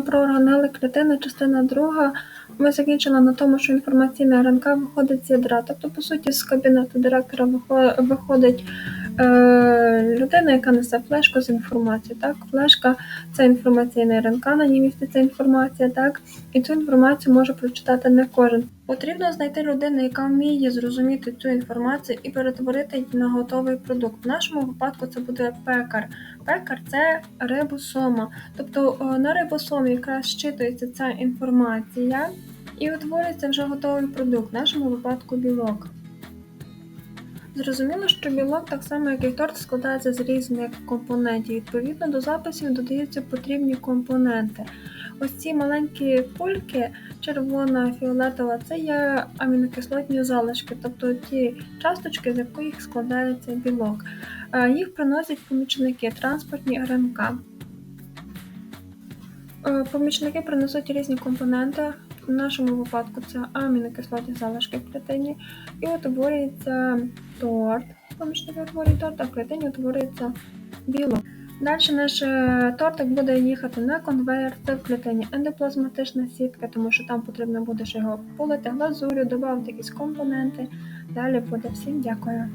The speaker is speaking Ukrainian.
Положення про органели клітини, частина друга. Ми закінчили на тому, що інформаційна РНК виходить з ядра. Тобто, по суті, з кабінету директора вихо- виходить людина, яка несе флешку з інформацією. Так? Флешка це інформаційна РНК, на ній міститься інформація, так? і цю інформацію може прочитати не кожен. Потрібно знайти людину, яка вміє зрозуміти цю інформацію і перетворити її на готовий продукт. В нашому випадку це буде пекар. Пекар це рибосома. Тобто на рибосомі якраз щитується ця інформація і утворюється вже готовий продукт, в нашому випадку білок. Зрозуміло, що білок, так само як і торт, складається з різних компонентів. Відповідно до записів додаються потрібні компоненти. Ось ці маленькі кульки, червона, фіолетова, це є амінокислотні залишки, тобто ті часточки, з яких складається білок. Е, Їх приносять помічники, транспортні РНК. Е, Помічники принесуть різні компоненти. В нашому випадку це амінокислотні залишки в клітині, і утворюється торт. Помічники утворюють торт, а в клітині утворюється білок. Далі наш е, тортик буде їхати на конвейер, це в клітині ендоплазматична сітка, тому що там потрібно буде його полити глазурю, додати якісь компоненти. Далі буде всім дякую.